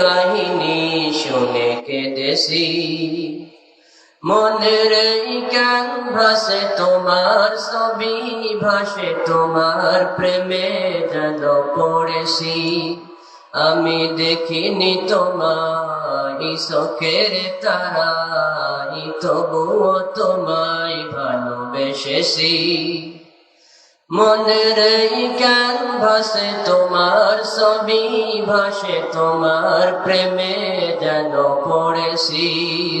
কাহিনী শুনে কেঁদেছি। মনের এই ক্যানভাসে তোমার ছবি ভাসে, তোমার প্রেমে যেন পড়েছি। আমি দেখিনি তোমায়, চোখের তারাই, তবুও তোমায় ভালোবেসেছি। মনের এই ক্যানভাসে তোমার ছবি, ভাসে তোমার প্রেমে যেন পড়েছি।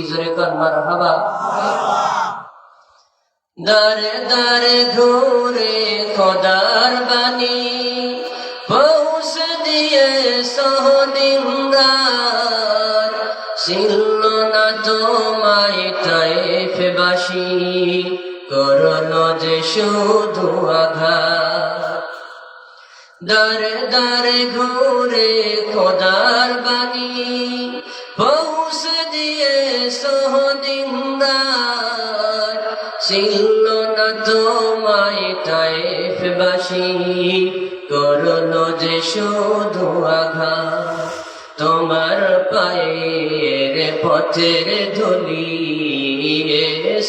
জোরে কর মারহাবা। দারে দারে ঘুরে খোদার বাণী, পৌঁছে দিয়ে সহদিনদার ছিল না তোমায় তাইফবাসী করল যে শুধু আঘাত। দারে দারে ঘুরে খোদার বাণী, পৌঁছে দিয়ে সহদিনদার। ছিল না তোমায় তাইফবাসী করল যে শুধু আঘাত। তোমার পায়ের পথের ধুলি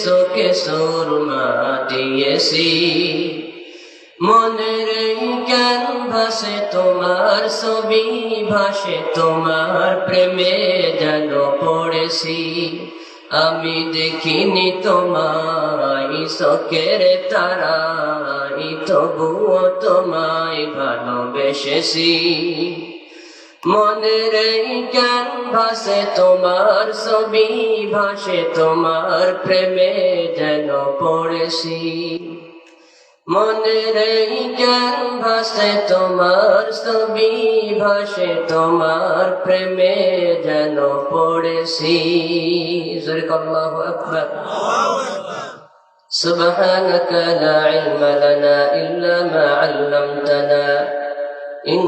শোকে সুরমা দিয়েছি। মনের জ্ঞান ভাসে তোমার ছবি? ভাসে তোমার প্রেমে যেন পড়েছি। আমি দেখিনি তোমায়, শোকের তারাই, তবুও তোমায় ভালোবেসেছি। মনের জ্ঞান ভাসে তোমার ছবি ভাসে তোমার প্রেমে যেন পড়েছি মনের জ্ঞান ভাসে তোমার ছবি ভাসে তোমার প্রেমে যেন পড়েছি জোরে আল্লাহু আকবার سبحانك لا علم لنا إلا ما علمتنا